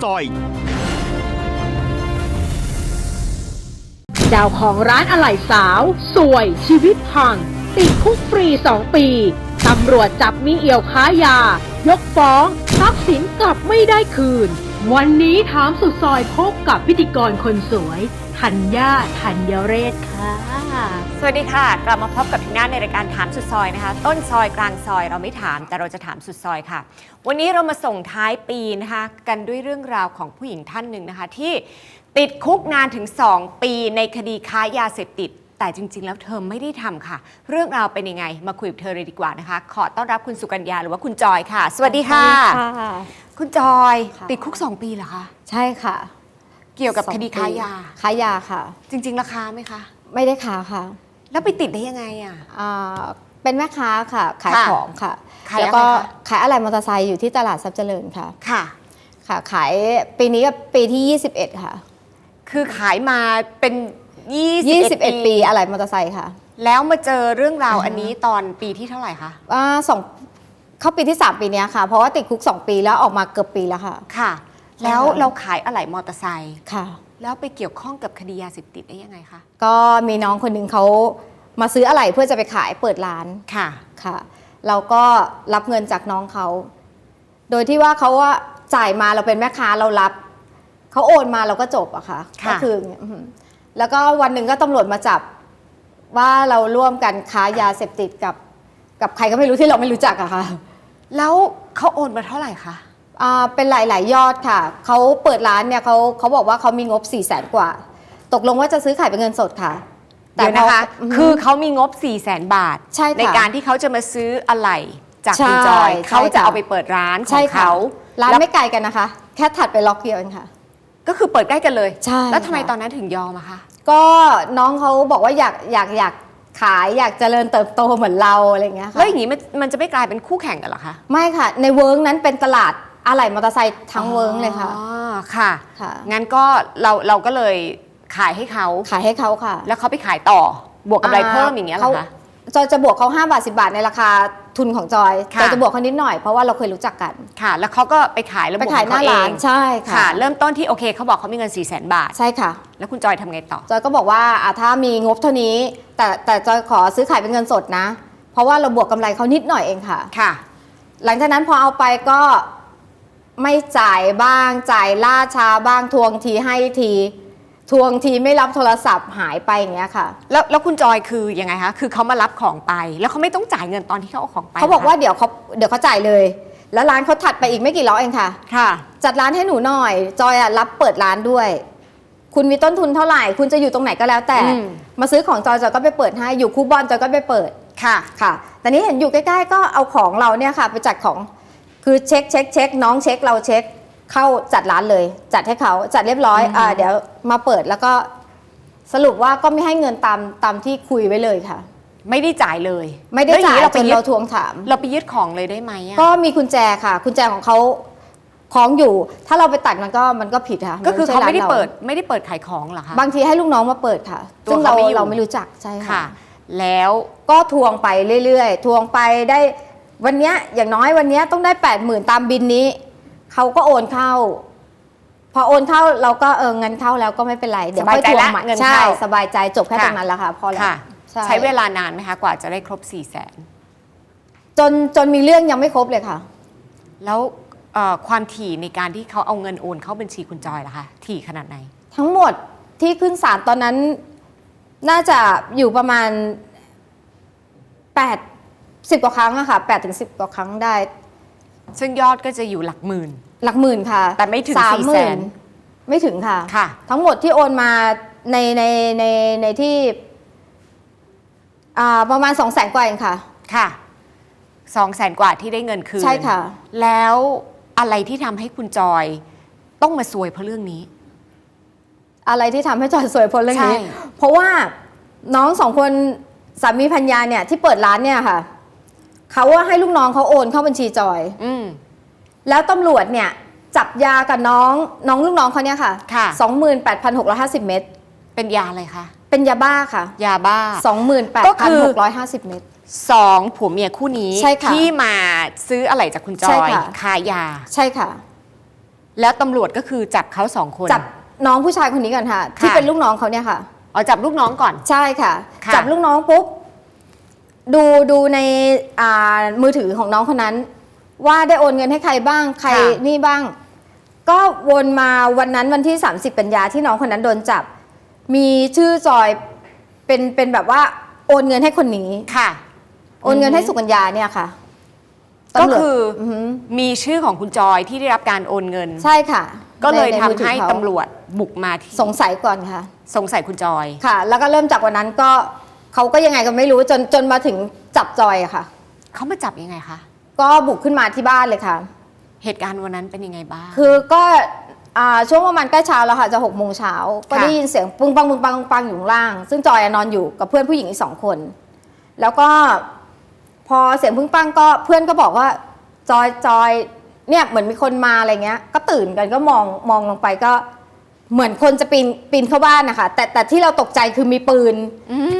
ดซอย ดาวของร้านอะไหล่สาว สวยชีวิตพัง ติดคุกฟรี 2 ปี ตำรวจจับมีเอี่ยวค้ายา ยกฟ้องทรัพย์สินกลับไม่ได้คืน วันนี้ถามสุดซอยพบกับพิธีกรคนสวย ธัญญาธัญเรศค่ะ สวัสดีค่ะ กลับมาพบกับทีมงานในรายการถามสุดซอยนะคะ ต้นซอยกลางซอยเราไม่ถาม แต่เราจะถามสุดซอยค่ะ วันนี้เรามาส่งท้ายปีนะคะกันด้วยเรื่องราวของผู้หญิงท่านหนึ่งนะคะ ที่ติดคุกนานถึง 2 ปีในคดีค้ายาเสพติด แต่จริง ๆ แล้วเธอไม่ได้ทำค่ะ เรื่องราวเป็นยังไง มาคุยกับเธอเลยดีกว่านะคะ ขอต้อนรับคุณสุกัญญาหรือว่าคุณจอยค่ะ สวัสดีค่ะ คุณจอยค่ะติดคุก 2 ปีเหรอคะ ใช่ค่ะ เกี่ยวกับสองคดีปีค้ายา ค้ายาค่ะ จริง ๆ ราคาไหมคะ ไม่ได้ค้าค่ะแล้วไปติดได้ยังไงอะ อ่าเป็นแม่ค้าค่ะ ขายค่ะของค่ะ ขายแล้วก็อะไรคะ ขายอะไหล่มอเตอร์ไซค์อยู่ที่ตลาดทรัพย์เจริญค่ะ ค่ะ ค่ะ ขายปีนี้ก็ปีที่ 21 ค่ะ คือขายมาเป็น21 21 ปีอะไหล่มอเตอร์ไซค์ค่ะแล้วมาเจอเรื่องราวอ่าฮะอันนี้ตอนปีที่เท่าไหร่คะ อ่าสองเข้าปีที่ 3 ปีเนี้ยค่ะ เพราะว่าติดคุก 2 ปีแล้วออกมาเกือบปีแล้วค่ะ ค่ะ แล้วค่ะเราขายอะไหล่มอเตอร์ไซค์ค่ะ แล้วไปเกี่ยวข้องกับคดียาเสพติดได้ยังไงคะก็มีน้องคนหนึ่งเขามาซื้ออะไหล่เพื่อจะไปขายเปิดร้านค่ะค่ะ เราก็รับเงินจากน้องเขา โดยที่ว่าเขาว่าจ่ายมาเราเป็นแม่ค้าเรารับเขาโอนมาเราก็จบอะค่ะค่ะก็คืออย่างเงี้ยอือหือแล้วก็วันหนึ่งก็ตำรวจมาจับว่าเราร่วมกันค้ายาเสพติดกับ กับใครก็ไม่รู้ที่เราไม่รู้จักอะค่ะ แล้วเขาโอนมาเท่าไหร่คะ อ่าเป็นหลาย ๆ ยอดค่ะ เขาเปิดร้านเนี่ยเขาเขาบอกว่าเขามีงบ4ี่แสนกว่า ตกลงว่าจะซื้อขายเป็นเงินสดค่ะเดี๋ยวนะคะพอคือเขามีงบ 4 0 0แสนบาทใช่ค่ะในการที่เขาจะมาซื้ออะไหล่จากคุณใช่จอย ใช่เขาจะค่ะ เอาไปเปิดร้านขใช่องค่ะเขาร้านแล้วไม่ไกลกันนะคะ แค่ถัดไปล็อกเดียวเองค่ะ ก็คือเปิดใกล้กันเลย ใช่แล้วทำไมค่ะ ตอนนั้นถึงยอมอะคะ ก็น้องเขาบอกว่าอยากอยากอยากขายอยากเจริญเติบโตเหมือนเราอะไรอย่างเงี้ยค่ะ แล้วอย่างนี้มันมันจะไม่กลายเป็นคู่แข่งกันเหรอคะ ไม่ค่ะ ในเวิร์กนั้นเป็นตลาด อะไหล่มอเตอร์ไซค์ทั้งเวิร์กเลยค่ะ อ๋อค่ะ ค่ะ งั้นก็เราเราก็เลยขายให้เขาขายให้เขาค่ะแล้วเขาไปขายต่อบวกกำไรเพิ่มอย่างเงี้ยเหรอคะ จอยจะบวกเขา5บาท10 บาทในราคาทุนของจอยค่ะ จอยจะบวกเขานิดหน่อยเพราะว่าเราเคยรู้จักกันค่ะ แล้วเขาก็ไปขายแล้วไปบวกขายหน้าเขร้านเองใช่ค่ะ ค่ะ เริ่มต้นที่โอเคเขาบอกเขามีเงิน4ี่แสนบาท ใช่ค่ะ แล้วคุณจอยทำไงต่อ จอยก็บอกว่าอะถ้ามีงบเท่านี้ แต่แต่จอยขอซื้อขายเป็นเงินสดนะ เพราะว่าเราบวกกำไรเขานิดหน่อยเองค่ะ ค่ะ หลังจากนั้นพอเอาไปก็ ไม่จ่ายบ้าง จ่ายล่าช้าบ้างทวงทีให้ทีทวงทีไม่รับโทรศัพท์หายไปอย่างเงี้ยค่ะ แล้วแล้วคุณจอยคือยังไงคะคือเขามารับของไป แล้วเขาไม่ต้องจ่ายเงินตอนที่เขาเอาของไปเขาบอกว่าหรเดี๋ยวเขาเดี๋ยวเขาจ่ายเลย แล้วร้านเขาถัดไปอีกไม่กี่ร้อยเองค่ะ ค่ะ จัดร้านให้หนูหน่อย จอยอะรับเปิดร้านด้วย คุณมีต้นทุนเท่าไหร่ คุณจะอยู่ตรงไหนก็แล้วแต่ อืม มาซื้อของจอยจอยก็ไปเปิดให้อยู่คูบอนจอยก็ไปเปิด ค่ะ ค่ะแต่นี้เห็นอยู่ใกล้ๆ ก็เอาของเราเนี่ยค่ะ ไปจัดของ คือเช็คเช็คเช็คน้องเช็คเราเช็คเข้าจัดร้านเลย จัดให้เขาจัดเรียบร้อยอืมอ่าเดี๋ยวมาเปิดแล้วก็สรุปว่าก็ไม่ให้เงินตามตามที่คุยไว้เลยค่ะ ไม่ได้จ่ายเลย ไม่ได้แล้วอจ่ายนี้เราจไปนยึเราดทวงถาม เราไปยึดของเลยได้ไหมอะก็มีกุญแจค่ะกุญแจของเขาคล้องอยู่ ถ้าเราไปตัดมันก็มันก็ผิดค่ะก็คือเขาไม่ได้นใช่ร้นรเปิดไม่ได้เปิดขายของเหรอคะบางทีให้ลูกน้องมาเปิดค่ะตัวซึ่งเราเขาไม่อยู่เราไม่รู้จักใช่ค่ะค่ะ แล้วก็ทวงไปเรื่อยๆ ทวงไปได้ วันเนี้ยอย่างน้อยวันเนี้ยต้องได้แปดหมื่นตามบินนี้ เขาก็โอนเข้า พอโอนเข้าเราก็เออเงินเข้าแล้วก็ไม่เป็นไรเดี๋ยวค่อยทวงใหม่สบายใจละเงินใช่เข้าสบายใจจบแค่ค่ะตรงนั้นแหละค่ะพอแล้วค่ะใช่ใช้เวลานานไหมคะกว่าจะได้ครบ4ี่แสนจนจนมีเรื่องยังไม่ครบเลยค่ะ แล้วเอ่อความถี่ในการที่เขาเอาเงินโอนเข้าบัญชีคุณจอยล่ะคะถี่ขนาดไหน ทั้งหมดที่ขึ้นศาลตอนนั้น น่าจะอยู่ประมาณ 8 10กว่าครั้งอะค่ะ8ถึง10กว่าครั้งได้ ซึ่งยอดก็จะอยู่หลักหมื่น หลักหมื่นค่ะแต่ไม่ถึงสา400,000หมื่นไม่ถึงค่ะ ค่ะ ทั้งหมดที่โอนมาในในในในที่อ่าประมาณ2 0 0แสนกว่าเองค่ะ ค่ะสองแสนกว่าที่ได้เงินคืนใช่ค่ะ แล้วอะไรที่ทำให้คุณจอยต้องมาซวยเพราะเรื่องนี้ อะไรที่ทำให้จอยสวยพ้นเรื่องนี้ ใช่ เพราะว่าน้องสองคนสามีพัญญาเนี่ยที่เปิดร้านเนี่ยค่ะ เขาว่าให้ลูกน้องเขาโอนเข้าบัญชีจอย อืม แล้วตำรวจเนี่ย จับยากับน้องน้องลูกน้องเขาเนี่ยค่ะค่ะ28,650เม็ดเป็นยาอะไรคะ เป็นยาบ้าค่ะยาบ้าก็คือ28,650เม็ด สองผัวเมียคู่นี้ใช่ค่ะที่มาซื้ออะไรจากคุณจใช่อยค่ะ ขายยา ใช่ค่ะ แล้วตำรวจก็คือจับเขาสองคน จับน้องผู้ชายคนนี้ก่อนค่ะ ที่ค่ะ เป็นลูกน้องเขาเนี่ยค่ะอ๋อจับลูกน้องก่อน ใช่ค่ะ ค่ะ จับลูกน้องปุ๊บ ดูดูในอ่ามือถือของน้องคนนั้น ว่าได้โอนเงินให้ใครบ้างใครนี่บ้าง ก็วนมาวันนั้นวันที่ 30 กันยาที่น้องคนนั้นโดนจับ มีชื่อจอยเป็นเป็นแบบว่าโอนเงินให้คนนี้ ค่ะ โอนเงินให้สุกัญญาเนี่ยค่ะก็ตำรวจคืออหือมีชื่อของคุณจอยที่ได้รับการโอนเงิน ใช่ค่ะก็เลยในทำมือถือให้เขาตำรวจบุกมาที่สงสัยก่อนค่ะ สงสัยคุณจอย ค่ะ แล้วก็เริ่มจากวันนั้นก็ เขาก็ยังไงก็ไม่รู้จนจนมาถึงจับจอยอะค่ะ เขามาจับยังไงคะ ก็บุกขึ้นมาที่บ้านเลยค่ะ เหตุการณ์วันนั้นเป็นยังไงบ้าง คือก็อ่าช่วงประมาณใกล้เช้าแล้วค่ะจะหกโมงเช้าก็ค่ะได้ยินเสียงปึ้งปังปึ้งปังปึ้งปังอยู่ข้างล่าง ซึ่งจอยอะนอนอยู่กับเพื่อนผู้หญิงอีกสองคน แล้วก็พอเสียงปึ้งปังก็เพื่อนก็บอกว่าจอยจอยเนี่ยเหมือนมีคนมาอะไรเงี้ย ก็ตื่นกันก็มองมองลงไปก็เหมือนคนจะปีนปีนเข้าบ้านนะคะแต่แต่ที่เราตกใจคือมีปืน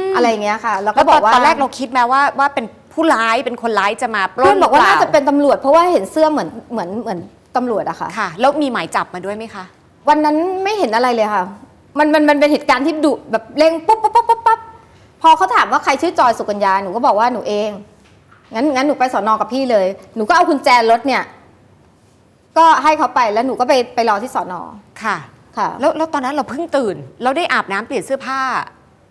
ม อะไรเงี้ยค่ะ แล้วแล้ก็วบตออกนว่าตอนแรกเราคิดไหมว่าว่าเป็นผู้ร้ายเป็นคนร้ายจะมาปล้เพื่อนนบอกว่าหรืน่าปล่จะเป็นตำรวจเพราะว่าเห็นเสื้อเหมือนเหมือนเหมือนตำรวจอะค่ะ ค่ะ แล้วมีหมายจับมาด้วยไหมคะ วันนั้นไม่เห็นอะไรเลยค่ะ มันมันมันเป็นเหตุการณ์ที่ดุแบบเร่งปุ๊บปุ๊บปุ๊บปุ๊บปุ๊บพอเขาถามว่าใครชื่อจอยสุกัญญาหนูก็บอกว่าหนูเองงั้นงั้นหนูไปสอนอกับพี่เลย หนูก็เอากุญแจรถเนี่ย ก็ให้เขาไปแล้วหนูก็ไปไปรอที่สอนอค่ะ ค่ะ แล้วแล้วตอนนั้นเราเพิ่งตื่น เราได้อาบน้ำเปลี่ยนเสื้อผ้า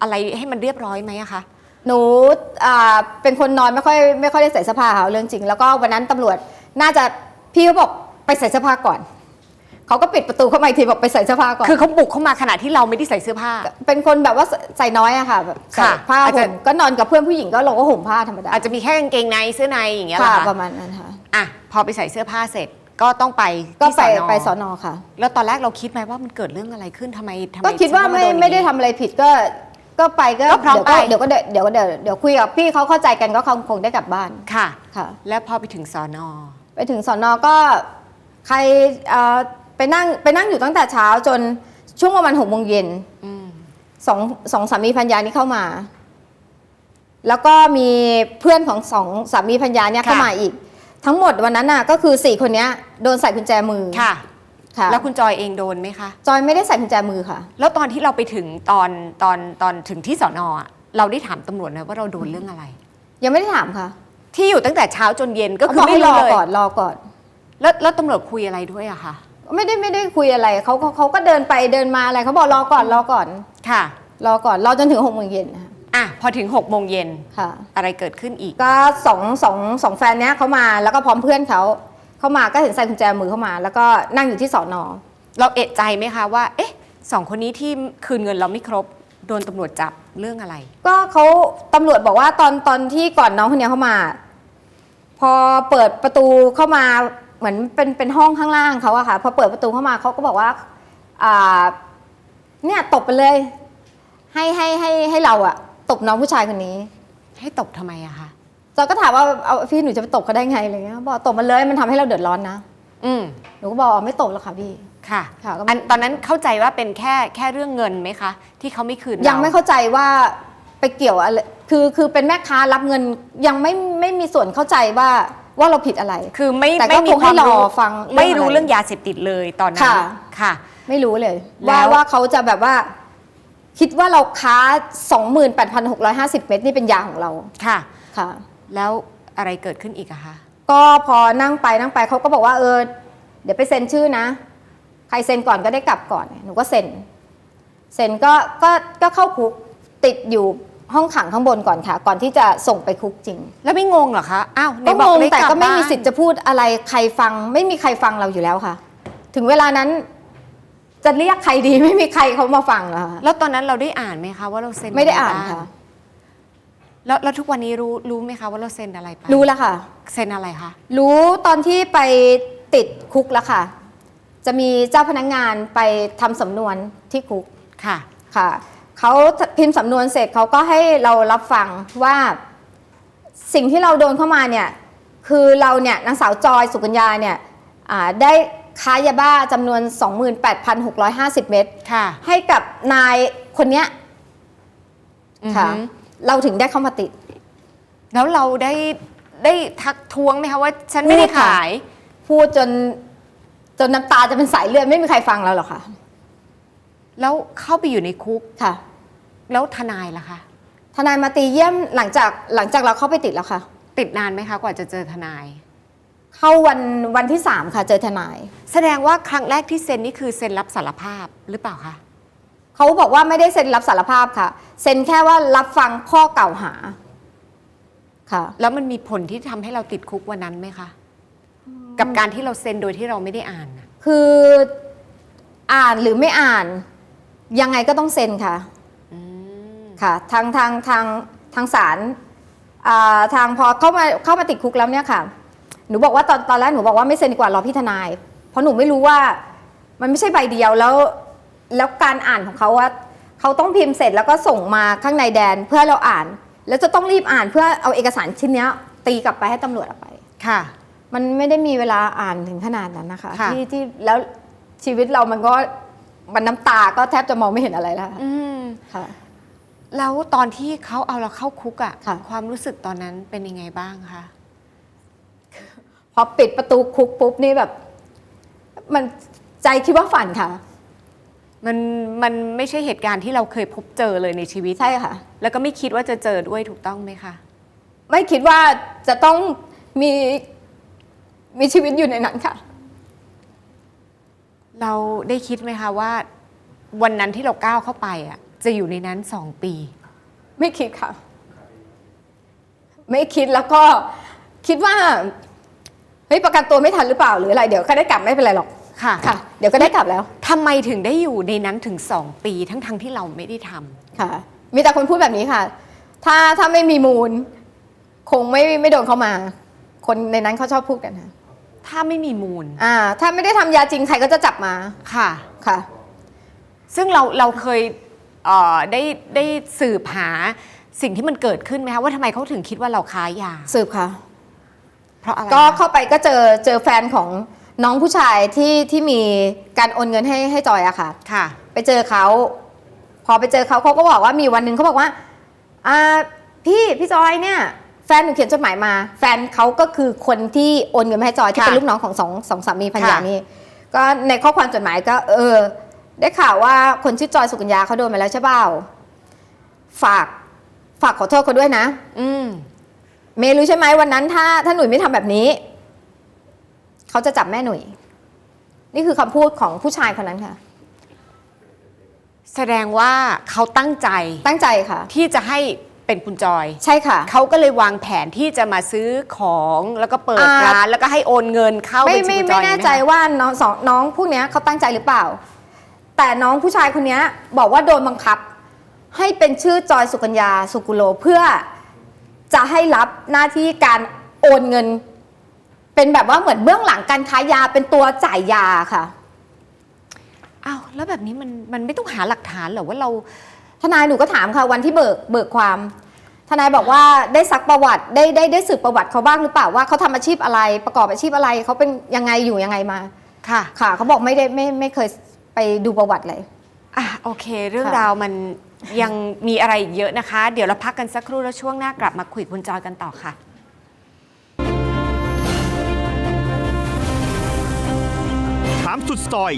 อะไรให้มันเรียบร้อยไหมอะคะ หนูอ่าเป็นคนนอนไม่ค่อยไม่ค่อยได้ใส่เสื้อผ้าค่ะเรื่องจริง แล้วก็วันนั้นตำรวจน่าจะพี่เขาบอกไปใส่เสื้อผ้าก่อนเขาก็ปิดประตูเข้ามาอีกทีบอกไปใส่เสื้อผ้าก่อนคือเขาบุกเข้ามาขณะที่เราไม่ได้ใส่เสื้อผ้า เป็นคนแบบว่าใส่น้อยอะค่ะแบบใส่ค่ะผ้าอาจจะ ห่มก็นอนกับเพื่อนผู้หญิงก็เราก็ห่มผ้าธรรมดาอาจจะมีแค่กางเกงในเสื้อในอย่างเงี้ยเหรค่ะอประคะมาณนั้นค่ะ อะพอไปใส่เสื้อผ้าเสร็จก็ต้องไปก็ที่ไปสอนอไปสอนอค่ะ แล้วตอนแรกเราคิดไหมว่ามันเกิดเรื่องอะไรขึ้นทำไมทำไมก็คิดว่าไม่ฉันต้องโนไม่ได้อย่างทำนี้อะไรผิดก็ ก็ไปก็ก็พร้อมเดี๋ยวก็ไป เดี๋ยวก็เดี๋ยวเดี๋ยวเดี๋ยวคุยกับพี่เขาเข้าใจกันก็คงคงได้กลับบ้านค่ะ ค่ะ แล้วพอไปถึงสอนอไปถึงสอนอก็ใครเอ่อไปนั่งไปนั่งอยู่ตั้งแต่เช้าจนช่วงประมาณหกโมงเย็นอืมสองสองสามีพัญญานี้เข้ามา แล้วก็มีเพื่อนของสองสามีพัญญาเนี่ยเข้ามาอีก ทั้งหมดวันนั้นน่ะก็คือสี่คนเนี้ยโดนใส่กุญแจมือ ค่ะ ค่ะ แล้วคุณจอยเองโดนไหมคะ จอยไม่ได้ใส่กุญแจมือค่ะ แล้วตอนที่เราไปถึงตอนตอนตอนถึงที่สอนอะเราได้ถามตำรวจไหมว่าเราโดนเรื่องอะไร ยังไม่ได้ถามค่ะที่อยู่ตั้งแต่เช้าจนเย็นก็คือเขาบไม่ให้รรู้อเลยก่อนรอก่อน แล้วแล้วตำรวจคุยอะไรด้วยอะคะไม่ได้ไม่ได้คุยอะไรเขาเขาเขาก็เดินไปเดินมาอะไรเขาบอกรอก่อนรอก่อน ค่ะรอก่อนรอจนถึงหกโมงเย็นนะคะอะพอถึง6กโมงเย็นค่ะ อะไรเกิดขึ้นอีก ก็สองสองสองแฟนเนี้ยเขามาแล้วก็พร้อมเพื่อนเขา เขามาก็เห็นใส่กุญแจมือเข้ามา แล้วก็นั่งอยู่ที่สอนอเราเอะใจไหมคะว่า เอ๊ะสองคนนี้ที่คืนเงินเราไม่ครบโดนตำรวจจับเรื่องอะไร ก็เขาตำรวจบอกว่าตอนตอนที่ก่อนน้องคนเนี้ยเข้ามา พอเปิดประตูเข้ามาเหมือนเป็นเป็นห้องข้างล่างเขาอะค่ะพอเปิดประตูเข้ามาเขาก็บอกว่าอ่าเนี่ยตบไปเลย ให้ให้ให้ให้เราอะตบน้องผู้ชายคนนี้ ให้ตบทำไมอะคะ จอยก็ถามว่าเอาพี่หนูจะไปตบเขาได้ไงอะไรเงี้ยบอกตบมันเลยมันทำให้เราเดือดร้อนนะอืมหนูก็บอกไม่ตบแล้วค่ะพี่ค่ะค่ะก็ไม่อันตอนนั้นเข้าใจว่าเป็นแค่แค่เรื่องเงินไหมคะ ที่เขาไม่คืนรยังไม่เข้าใจว่าไปเกี่ยวอะไรคือคือเป็นแม่ค้ารับเงินยังไม่ไม่มีส่วนเข้าใจว่าว่าเราผิดอะไร คือไม่แต่ก็ไม่มีคงคให้วามรอรู้ฟังไม่รู้เรื่องอะไรเรื่องยาเสพติดเลยตอนนั้นค่ะค่ะ ไม่รู้เลยแล้ว่าวว่าเขาจะแบบว่า คิดว่าเราค้า 28,650 เม็ดนี่เป็นยาของเราค่ะค่ะ แล้วอะไรเกิดขึ้นอีกอะคะ ก็พอนั่งไปนั่งไปเขาก็บอกว่าเออ เดี๋ยวไปเซ็นชื่อนะ ใครเซ็นก่อนก็ได้กลับก่อน หนูก็เซ็น เซ็นก็ก็ก็เข้าคุกติดอยู่ห้องขังข้างบนก่อนค่ะ ก่อนที่จะส่งไปคุกจริง แล้วไม่งงเหรอคะ อ้าวไหนก็บงอกงด้แต่ลับก็ไม่มีบ้านสิทธิ์จะพูดอะไรใครฟัง ไม่มีใครฟังเราอยู่แล้วค่ะ ถึงเวลานั้น จะเรียกใครดีไม่มีใครเขามาฟังแล้วค่ะแล้วตอนนั้นเราได้อ่านไหมคะว่าเราเซ็นไม่ได้ะรอ่านบ้งค่ะ แล้วแล้วทุกวันนี้รู้รู้ไหมคะว่าเราเซ็นอะไรไปรู้แล้วค่ะ เซ็นอะไรคะ รู้ตอนที่ไปติดคุกแล้วค่ะ จะมีเจ้าพนักงานไปทำสำนวนที่คุกค่ะ ค่ะเขาพิมพ์สำนวนเสร็จเขาก็ให้เรารับฟังว่าสิ่งที่เราโดนเข้ามาเนี่ยคือเราเนี่ยนางสาวจอยสุกัญญาเนี่ยอ่าได้ค้ายาบ้าจำนวน 28,650 เม็ดค่ะให้กับนายคนเนี้ย อือค่ะหือ เราถึงได้เข้ามาติด แล้วเราได้ได้ทักท้วงไหมคะว่าฉันไม่ได้พูดค่ะขาย พูดจนจนน้ำตาจะเป็นสายเลือดไม่มีใครฟังเราหรอกค่ะ แล้วเข้าไปอยู่ในคุกค่ะ แล้วทนายล่ะคะ ทนายมาตีเยี่ยมหลังจากหลังจากเราเข้าไปติดแล้วค่ะ ติดนานไหมคะ กว่าจะเจอทนาย เข้าวันวันที่สามค่ะ เจอทนาย แสดงว่าครั้งแรกที่เซ็นนี่คือเซ็นรับสารภาพหรือเปล่าคะ เขาบอกว่าไม่ได้เซ็นรับสารภาพค่ะ เซ็นแค่ว่ารับฟังข้อกล่าวหาค่ะ แล้วมันมีผลที่ทำให้เราติดคุกวันนั้นไหมคะ กับการที่เราเซ็นโดยที่เราไม่ได้อ่านน่ะคืออ่านหรือไม่อ่าน ยังไงก็ต้องเซ็นค่ะ อืมค่ะทางทางทางทางศาลอ่าทางพอเข้ามาเข้ามาติดคุกแล้วเนี่ยค่ะ หนูบอกว่าตอนตอนแรกหนูบอกว่าไม่เซ็นดีกว่ารอพี่ทนาย เพราะหนูไม่รู้ว่ามันไม่ใช่ใบเดียวแล้ว แล้วการอ่านของเขาว่าเขาต้องพิมพ์เสร็จแล้วก็ส่งมาข้างในแดนเพื่อให้เราอ่าน แล้วจะต้องรีบอ่านเพื่อเอาเอกสารชิ้นเนี้ยตีกลับไปให้ตำรวจเอาไป ค่ะ มันไม่ได้มีเวลาอ่านถึงขนาดนั้นนะคะค่ะที่ที่แล้วชีวิตเรามันก็มันน้ำตาก็แทบจะมองไม่เห็นอะไรแล้วค่ะอืมค่ะแล้วตอนที่เขาเอาเราเข้าคุกอะค่ะความรู้สึกตอนนั้นเป็นยังไงบ้างคะพอปิดประตูคุกปุ๊บนี่แบบ มันใจคิดว่าฝันค่ะ มันมันไม่ใช่เหตุการณ์ที่เราเคยพบเจอเลยในชีวิต ใช่ค่ะ แล้วก็ไม่คิดว่าจะเจอด้วยถูกต้องไหมคะ ไม่คิดว่าจะต้องมีมีชีวิตอยู่ในนั้นค่ะ เราได้คิดไหมคะว่า วันนั้นที่เราก้าวเข้าไปอะจะอยู่ในนั้นสองปี ไม่คิดค่ะ ไม่คิดแล้วก็คิดว่าเฮ้ยประกันตัวไม่ทันหรือเปล่าหรืออะไรเดี๋ยวก็ได้กลับไม่เป็นไรหรอก ค่ะ ค่ะ เดี๋ยวก็ได้กลับแล้ว ทำไมถึงได้อยู่ในนั้นถึงสองปีทั้งทั้งๆที่เราไม่ได้ทำค่ะ มีแต่คนพูดแบบนี้ค่ะ ถ้าถ้าไม่มีมูล คงไม่ไม่โดนเข้ามา คนในนั้นเขาชอบพูดกันค่ะถ้าไม่มีมูล อ่า ถ้าไม่ได้ทำยาจริงใครก็จะจับมาค่ะ ค่ะ ซึ่งเราเราเคยเอ่อได้ได้สืบหาสิ่งที่มันเกิดขึ้นไหมคะว่าทำไมเขาถึงคิดว่าเราค้ายา สืบค่ะ เพราะอะไรก็คะเข้าไปก็เจอเจอแฟนของ น้องผู้ชายที่ที่มีการโอนเงินให้ให้จอยอะค่ะ ค่ะ ไปเจอเขาพอไปเจอเขาเขาก็บอกว่ามีวันหนึ่งเขาบอกว่าอ่าพี่พี่จอยเนี่ย แฟนหนูเขียนจดหมายมา แฟนเขาก็คือคนที่โอนเงินมาให้จอยที่ค่ะเป็นลูกน้องของสองสองสามีภรรยาค่ะ นี่ก็ในข้อความจดหมายก็ เออ ได้ข่าวว่าคนชื่อจอยสุกัญญาเขาโดนมาแล้วใช่เปล่าฝากฝากขอโทษเขาด้วยนะ อืม เมย์รู้ใช่ไหมวันนั้นถ้าถ้าหนุ่ยไม่ทำแบบนี้ เขาจะจับแม่หนุ่ย นี่คือคำพูดของผู้ชายคนนั้นค่ะ แสดงว่าเขาตั้งใจตั้งใจค่ะ ที่จะให้เป็นคุณจอย ใช่ค่ะ เขาก็เลยวางแผนที่จะมาซื้อของแล้วก็เปิดอ่า ร้านแล้วก็ให้โอนเงินเข้าไม่บัญชีไม่คุณจไม่อยแน่ไหมคะใจว่าน้องสองน้องพวกเนี้ยเขาตั้งใจหรือเปล่า แต่น้องผู้ชายคนเนี้ยบอกว่าโดนบังคับ ให้เป็นชื่อจอยสุกัญญาสุกุโลเพื่อจะให้รับหน้าที่การโอนเงิน เป็นแบบว่าเหมือนเบื้องหลังการค้ายาเป็นตัวจ่ายยาค่ะ อ้าวแล้วแบบนี้มันมันไม่ต้องหาหลักฐานเหรอว่าเราทนายหนูก็ถามค่ะ วันที่เบิกเบิกความ ทนายบอกว่าได้ซักประวัติได้ได้ได้สืบประวัติเขาบ้างหรือเปล่าว่าเขาทำอาชีพอะไรประกอบอาชีพอะไรเขาเป็นยังไงอยู่ยังไงมา ค่ะค่ะเขาบอกไม่ได้ไม่ไม่เคยไปดูประวัติเลย อะโอเค เรื่องค่ะ ราวมันยังมีอะไรอีกเยอะนะคะ เดี๋ยวเราพักกันสักครู่แล้วช่วงหน้ากลับมาคุยกับคุณจอยกันต่อค่ะามสุดซอย